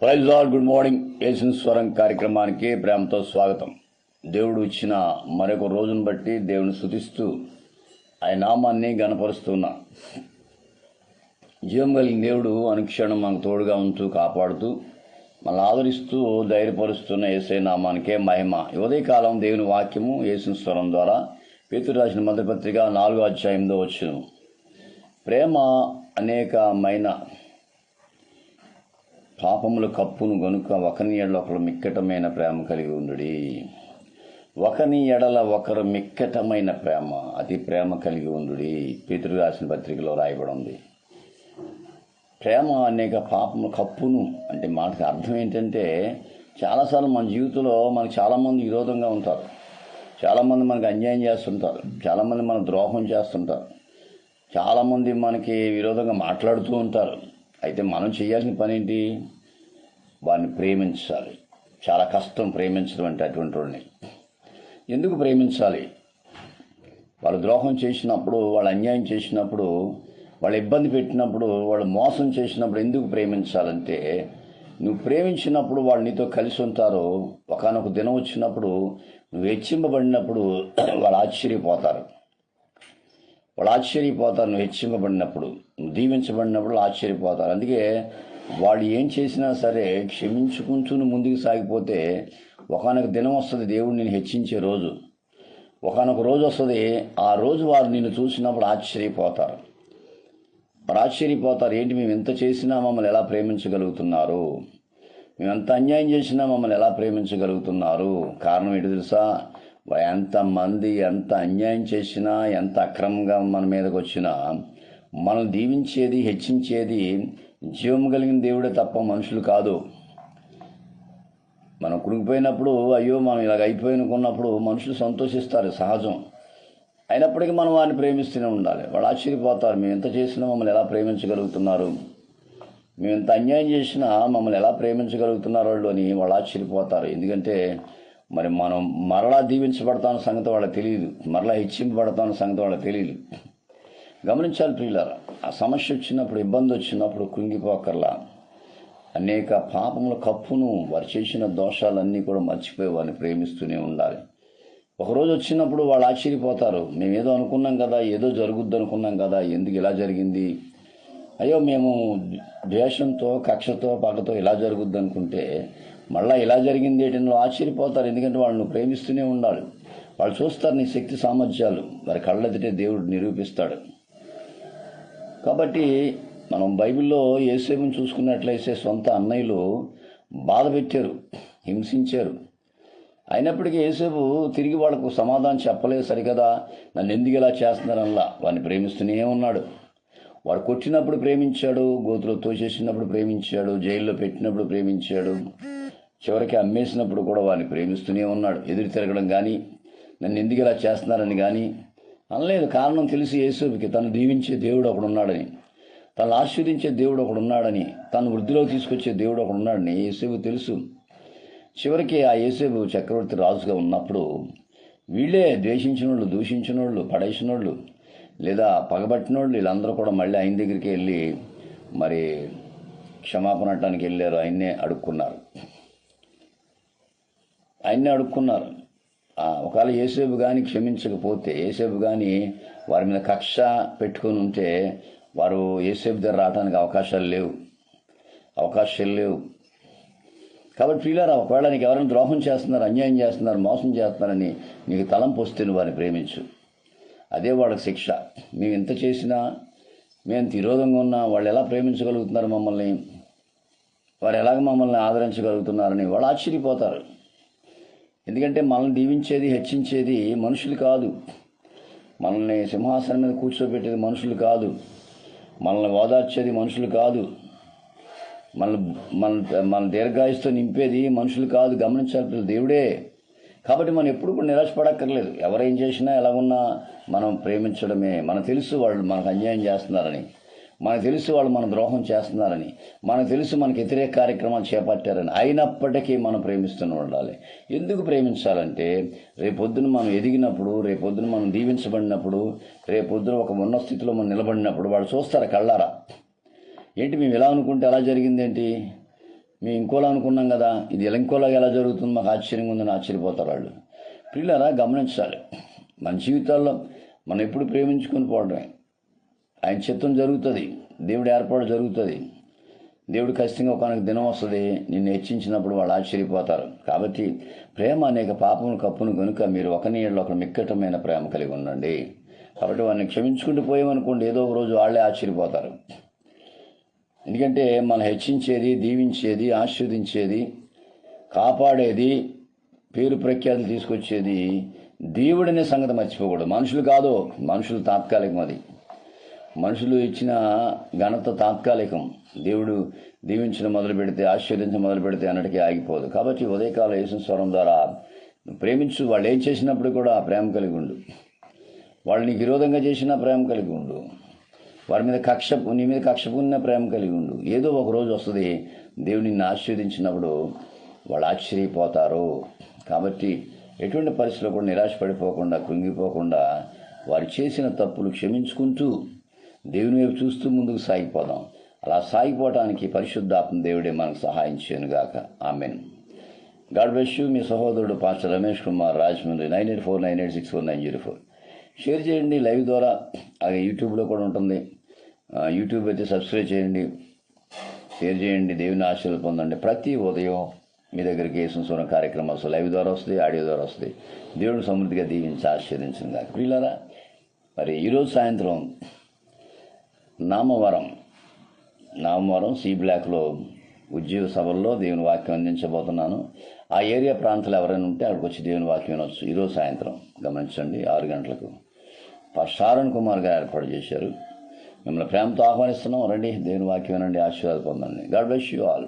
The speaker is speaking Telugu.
Praise all good morning. ఏసిన స్వరం కార్యక్రమానికి ప్రేమతో స్వాగతం. దేవుడు ఇచ్చిన మరొక రోజును బట్టి దేవుని స్థుతిస్తూ ఆయన నామాన్ని గనపరుస్తున్నా జీవం కలిగిన దేవుడు అనుక్షణం మనకు తోడుగా ఉంటూ కాపాడుతూ మనల్ని ఆదరిస్తూ ధైర్యపరుస్తున్న ఏసై నామానికే మహిమ. ఉదయకాలం దేవుని వాక్యము ఏసిన స్వరం ద్వారా పేతురు రాసిన మొదటిపత్రిక నాలుగో అధ్యాయంలో వచ్చును. ప్రేమ అనేకమైన పాపముల కప్పును గనుక ఒకని ఎడల ఒకరు మిక్కటమైన ప్రేమ కలిగి ఉండుడి. ఒకని ఎడల ఒకరు మిక్కటమైన ప్రేమ అతి ప్రేమ కలిగి ఉండుడి. పితృ రాసిన పత్రికలో రాయబడి ఉంది. ప్రేమ అనేక పాపము కప్పును అంటే మాటకి అర్థం ఏంటంటే చాలాసార్లు మన జీవితంలో మనకు చాలామంది విరోధంగా ఉంటారు. చాలామంది మనకు అన్యాయం చేస్తుంటారు. చాలామంది మన ద్రోహం చేస్తుంటారు. చాలామంది మనకి విరోధంగా మాట్లాడుతూ ఉంటారు. అయితే మనం చేయాల్సిన పని ఏంటి వారిని ప్రేమించాలి. చాలా కష్టం ప్రేమించడం అంటే అటువంటి వాడిని ఎందుకు ప్రేమించాలి? వాళ్ళు ద్రోహం చేసినప్పుడు వాళ్ళు అన్యాయం చేసినప్పుడు వాళ్ళు ఇబ్బంది పెట్టినప్పుడు వాళ్ళు మోసం చేసినప్పుడు ఎందుకు ప్రేమించాలంటే నువ్వు ప్రేమించినప్పుడు వాళ్ళు నీతో కలిసి ఉంటారు. ఒకనొక దినం వచ్చినప్పుడు నువ్వు హెచ్చింపబడినప్పుడు వాళ్ళు ఆశ్చర్యపోతారు. వాళ్ళు ఆశ్చర్యపోతారు. నువ్వు హెచ్చింపబడినప్పుడు నువ్వు దీవించబడినప్పుడు ఆశ్చర్యపోతారు. అందుకే వాళ్ళు ఏం చేసినా సరే క్షమించుకుంటూ ముందుకు సాగిపోతే ఒకనొక దినం వస్తుంది దేవుడు నేను హెచ్చించే రోజు. ఒకనొక రోజు వస్తుంది ఆ రోజు వారు నిన్ను చూసినప్పుడు ఆశ్చర్యపోతారు. వారు ఆశ్చర్యపోతారు ఏంటి మేము ఎంత చేసినా మమ్మల్ని ఎలా ప్రేమించగలుగుతున్నారు? మేము ఎంత అన్యాయం చేసినా మమ్మల్ని ఎలా ప్రేమించగలుగుతున్నారు? కారణం ఏంటి తెలుసా? ఎంతమంది ఎంత అన్యాయం చేసినా ఎంత అక్రమంగా మన మీదకి వచ్చినా మనం దీవించేది హెచ్చించేది జీవం కలిగిన దేవుడే తప్ప మనుషులు కాదు. మనం కురిగిపోయినప్పుడు అయ్యో మనం ఇలాగ అయిపోయినకున్నప్పుడు మనుషులు సంతోషిస్తారు సహజం. అయినప్పటికీ మనం వారిని ప్రేమిస్తూనే ఉండాలి. వాళ్ళు ఆశ్చర్యపోతారు మేము ఎంత చేసినా మమ్మల్ని ఎలా ప్రేమించగలుగుతున్నారు? మేము ఎంత అన్యాయం చేసినా మమ్మల్ని ఎలా ప్రేమించగలుగుతున్నారు? వాళ్ళు అని వాళ్ళు ఆశ్చర్యపోతారు. ఎందుకంటే మరి మనం మరలా దీవించబడతాన్న సంగతి వాళ్ళకి తెలియదు. మరలా హెచ్చింపబడతాన్న సంగతి వాళ్ళకి తెలియదు. గమనించాలి ప్రియులారా ఆ సమస్య వచ్చినప్పుడు ఇబ్బంది వచ్చినప్పుడు కృంగిపోకర్లా అనేక పాపముల కప్పును వారు చేసిన దోషాలన్నీ కూడా మర్చిపోయి వారిని ప్రేమిస్తూనే ఉండాలి. ఒకరోజు వచ్చినప్పుడు వాళ్ళు ఆశ్చర్యపోతారు మేము ఏదో అనుకున్నాం కదా ఏదో జరుగుద్ది అనుకున్నాం కదా ఎందుకు ఇలా జరిగింది? అయ్యో మేము ద్వేషంతో కక్షతో పగతో ఇలా జరుగుద్ది అనుకుంటే మళ్ళీ ఇలా జరిగింది ఏంటని ఆశ్చర్యపోతారు ఎందుకంటే వాళ్ళని ప్రేమిస్తూనే ఉండాలి. వాళ్ళు చూస్తారు నీ శక్తి సామర్థ్యాలు. వారి కళ్ళెదిటే దేవుడు నిరూపిస్తాడు. కాబట్టి మనం బైబిల్లో ఏసేపుని చూసుకున్నట్లయితే సొంత అన్నయ్యలు బాధ పెట్టారు హింసించారు. అయినప్పటికీ ఏసేపు తిరిగి వాళ్ళకు సమాధానం చెప్పలేదు సరికదా నన్ను ఎందుకు ఇలా చేస్తున్నారనలా? వాడిని ప్రేమిస్తూనే ఉన్నాడు. వాడు కొట్టినప్పుడు ప్రేమించాడు గోతులో తోసేసినప్పుడు ప్రేమించాడు జైల్లో పెట్టినప్పుడు ప్రేమించాడు. చివరికి అమ్మేసినప్పుడు కూడా వారిని ప్రేమిస్తూనే ఉన్నాడు. ఎదురు తిరగడం కానీ నన్ను ఎందుకు ఇలా చేస్తున్నారని కానీ అనలేదు. కారణం తెలిసి యేసుకి తను దీవించే దేవుడు ఒకడు ఉన్నాడని తను ఆశీర్దించే దేవుడు ఒకడు ఉన్నాడని తను వృద్ధిలోకి తీసుకొచ్చే దేవుడు ఒకడు ఉన్నాడని యేసేపు తెలుసు. చివరికి ఆ యేసేపు చక్రవర్తి రాజుగా ఉన్నప్పుడు వీళ్ళే ద్వేషించిన వాళ్ళు దూషించిన వాళ్ళు పడేసిన వాళ్ళు లేదా పగబట్టిన వాళ్ళు వీళ్ళందరూ కూడా మళ్ళీ ఆయన దగ్గరికి వెళ్ళి మరి క్షమాపణ వెళ్ళారు. ఆయన్నే అడుక్కున్నారు. ఆయన్ని అడుక్కున్నారు. ఒకవేళ ఏసేపు కానీ క్షమించకపోతే ఏసేపు కానీ వారి మీద కక్ష పెట్టుకొని ఉంటే వారు ఏసేపు దగ్గర రావడానికి అవకాశాలు లేవు. అవకాశాలు లేవు. కాబట్టి ప్రియులారా ఒకవేళ నీకు ఎవరైనా ద్రోహం చేస్తున్నారు అన్యాయం చేస్తున్నారు మోసం చేస్తున్నారని నీకు తలంపు వస్తే నువ్వు వారిని ప్రేమించు. అదే వాళ్ళకి శిక్ష. మేము ఎంత చేసినా మేము తిరోధంగా ఉన్నా వాళ్ళు ఎలా ప్రేమించగలుగుతున్నారు మమ్మల్ని? వారు ఎలాగ మమ్మల్ని ఆదరించగలుగుతున్నారని వాళ్ళు ఆశ్చర్యపోతారు. ఎందుకంటే మనల్ని దీవించేది హెచ్చించేది మనుషులు కాదు. మనల్ని సింహాసనం మీద కూర్చోబెట్టేది మనుషులు కాదు. మనల్ని ఓదార్చేది మనుషులు కాదు. మన మన మన దీర్ఘాయుస్తో నింపేది మనుషులు కాదు. గమనించాలి దేవుడే. కాబట్టి మనం ఎప్పుడు కూడా నిరాశపడక్కర్లేదు. ఎవరేం చేసినా ఎలా ఉన్నా మనం ప్రేమించడమే. మనకు తెలుసు వాళ్ళు మనకు అన్యాయం చేస్తున్నారని. మనకు తెలుసు వాళ్ళు మన ద్రోహం చేస్తున్నారని. మనకు తెలుసు మనకు వ్యతిరేక కార్యక్రమాలు చేపట్టారని. అయినప్పటికీ మనం ప్రేమిస్తూనే ఉండాలి. ఎందుకు ప్రేమించాలంటే రేపొద్దున మనం ఎదిగినప్పుడు రేపొద్దున మనం దీవించబడినప్పుడు రేపొద్దున ఒక ఉన్న స్థితిలో మనం నిలబడినప్పుడు వాళ్ళు చూస్తారు కళ్ళారా? ఏంటి మేము ఇలా అనుకుంటే ఎలా జరిగింది ఏంటి? మేము ఇంకోలా అనుకున్నాం కదా? ఇది ఎలా ఇంకోలాగా ఎలా జరుగుతుంది? మాకు ఆశ్చర్యంగా ఉందని ఆశ్చర్యపోతారు వాళ్ళు. పిల్లరా గమనించాలి. మన జీవితాల్లో మనం ఎప్పుడు ప్రేమించుకొని పోవడమే. ఆయన చిత్తం జరుగుతుంది దేవుడి ఏర్పాటు జరుగుతుంది. దేవుడు ఖచ్చితంగా ఒకనొక దినం వస్తుంది నిన్ను హెచ్చించినప్పుడు వాళ్ళు ఆశ్చర్యపోతారు. కాబట్టి ప్రేమ అనేక పాపమును కప్పును కనుక మీరు ఒకని నీళ్ళు ఒక మిక్కటమైన ప్రేమ కలిగి ఉండండి. కాబట్టి వాడిని క్షమించుకుంటూ పోయామనుకోండి ఏదో ఒక రోజు వాళ్ళే ఆశ్చర్యపోతారు. ఎందుకంటే మనం హెచ్చించేది దీవించేది ఆశీర్వదించేది కాపాడేది పేరు ప్రఖ్యాతులు తీసుకొచ్చేది దేవుడనే సంగతి మర్చిపోకూడదు. మనుషులు కాదు మనుషులు తాత్కాలికం అది. మనుషులు ఇచ్చిన ఘనత తాత్కాలికం. దేవుడు దీవించడం మొదలు పెడితే ఆశీర్వదించడం మొదలు పెడితే అన్నటికీ ఆగిపోదు. కాబట్టి ఉదయకాల యేసు స్వరం ద్వారా ప్రేమించు వాళ్ళు ఏం చేసినప్పుడు కూడా ప్రేమ కలిగి ఉండు. వాళ్ళు నీకు విరోధంగా చేసినా ప్రేమ కలిగి ఉండు. వారి మీద కక్ష నీ మీద కక్ష పొందిన ప్రేమ కలిగి ఉండు. ఏదో ఒక రోజు వస్తుంది దేవుడు నిన్ను ఆశీర్వదించినప్పుడు వాళ్ళు ఆశ్చర్యపోతారు. కాబట్టి ఎటువంటి పరిస్థితుల్లో కూడా నిరాశపడిపోకుండా కృంగిపోకుండా వారు చేసిన తప్పులు క్షమించుకుంటూ దేవుని వైపు చూస్తూ ముందుకు సాగిపోదాం. అలా సాగిపోవటానికి పరిశుద్ధాత్మ దేవుడే మనకు సహాయం చేయనుగాక. ఆమెన్. God bless you. మీ సహోదరుడు pastor Ramesh Kumar Rajahmundry. Nine eight four nine eight six four nine zero four. Share చేయండి లైవ్ ద్వారా. అలాగే యూట్యూబ్లో కూడా ఉంటుంది. యూట్యూబ్ అయితే సబ్స్క్రైబ్ చేయండి. షేర్ చేయండి. దేవుని ఆశీర్వాదం పొందండి. ప్రతి ఉదయం మీ దగ్గరికి వేసిన సూర్య కార్యక్రమం వస్తాయి లైవ్ ద్వారా వస్తాయి ఆడియో ద్వారా వస్తాయి దేవుడు సమృద్ధిగా దీవించి ఆశీర్వదించింది కాక మరి ఈరోజు సాయంత్రం నామవరం. నామవరం సి బ్లాక్లో ఉద్యోగ సభల్లో దేవుని వాక్యం అందించబోతున్నాను. ఆ ఏరియా ప్రాంతాలు ఎవరైనా ఉంటే అక్కడికి వచ్చి దేవుని వాక్యం వినొచ్చు. ఈరోజు సాయంత్రం గమనించండి ఆరు గంటలకు. సారణ్ కుమార్ గారు ఏర్పాటు చేశారు. మిమ్మల్ని ప్రేమతో ఆహ్వానిస్తున్నాం. రండి దేవుని వాక్యం వినండి ఆశీర్వాదం పొందండి. God bless you all.